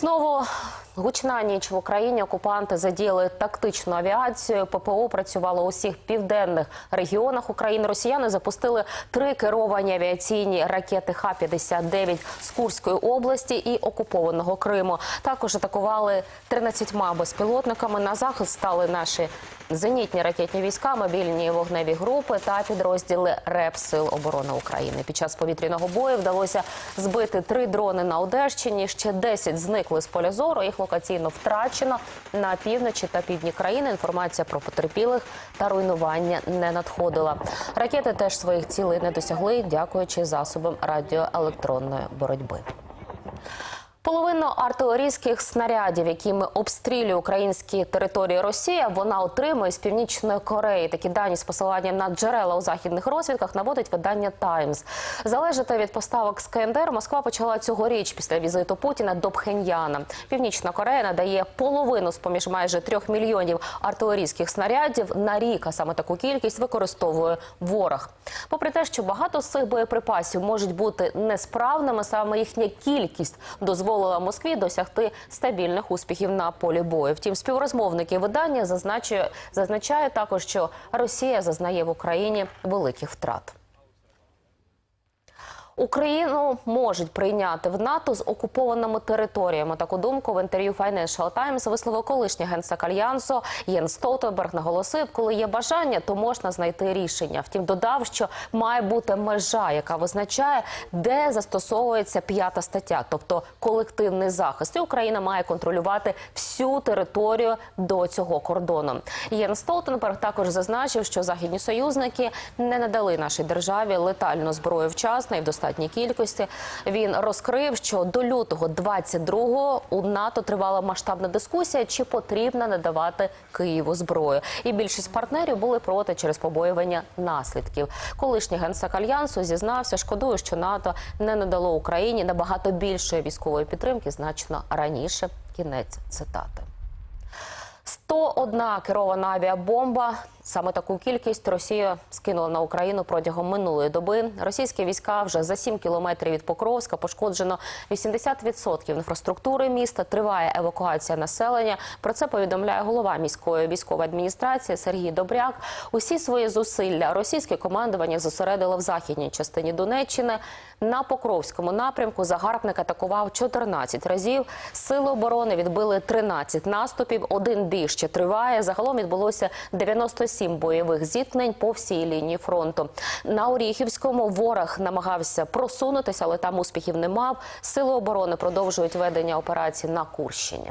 знову гучна ніч в Україні. Окупанти задіяли тактичну авіацію. ППО працювало у всіх південних регіонах України. Росіяни запустили три керовані авіаційні ракети Х-59 з Курської області і окупованого Криму. Також атакували 13 безпілотниками. На захист стали наші зенітні ракетні війська, мобільні вогневі групи та підрозділи РЕП Сил оборони України. Під час повітряного бою вдалося збити три дрони на Одещині. Ще 10 зникли з поля зору. Їх локаційно втрачено на півночі та півдні країни. Інформація про потерпілих та руйнування не надходила. Ракети теж своїх цілей не досягли, дякуючи засобам радіоелектронної боротьби. Половину артилерійських снарядів, якими обстрілює українські території Росія, вона отримує з північної Кореї. Такі дані з посиланням на джерела у західних розвідках наводить видання Таймс. Залежати від поставок з КНДР Москва почала цьогоріч після візиту Путіна до Пхеньяна. Північна Корея надає половину з поміж майже трьох мільйонів артилерійських снарядів на рік. А саме таку кількість використовує ворог. Попри те, що багато з цих боєприпасів можуть бути несправними, саме їхня кількість дозволила Москві досягти стабільних успіхів на полі бою. Втім, співрозмовники видання зазначує, зазначає також, що Росія зазнає в Україні великих втрат. Україну можуть прийняти в НАТО з окупованими територіями. Таку думку в інтерв'ю Financial Times висловив колишній генсек альянсу Єн Столтенберг. Наголосив, коли є бажання, то можна знайти рішення. Втім, додав, що має бути межа, яка визначає, де застосовується п'ята стаття, тобто колективний захист. І Україна має контролювати всю територію до цього кордону. Єн Столтенберг також зазначив, що західні союзники не надали нашій державі летальну зброю вчасно і в достатній кількості. Він розкрив, що до лютого 22-го у НАТО тривала масштабна дискусія, чи потрібно надавати Києву зброю. І більшість партнерів були проти через побоювання наслідків. Колишній генсек альянсу зізнався, шкодує, що НАТО не надало Україні набагато більшої військової підтримки значно раніше. Кінець цитати. 101 керована авіабомба. Саме таку кількість Росія скинула на Україну протягом минулої доби. Російські війська вже за 7 кілометрів від Покровська пошкоджено 80% інфраструктури міста. Триває евакуація населення. Про це повідомляє голова міської військової адміністрації Сергій Добряк. Усі свої зусилля російське командування зосередило в західній частині Донеччини. На Покровському напрямку загарбник атакував 14 разів. Сили оборони відбили 13 наступів. Один бій ще триває. Загалом відбулося 97 бойових зіткнень по всій лінії фронту. На Оріхівському ворог намагався просунутися, але там успіхів не мав. Сили оборони продовжують ведення операцій на Курщині.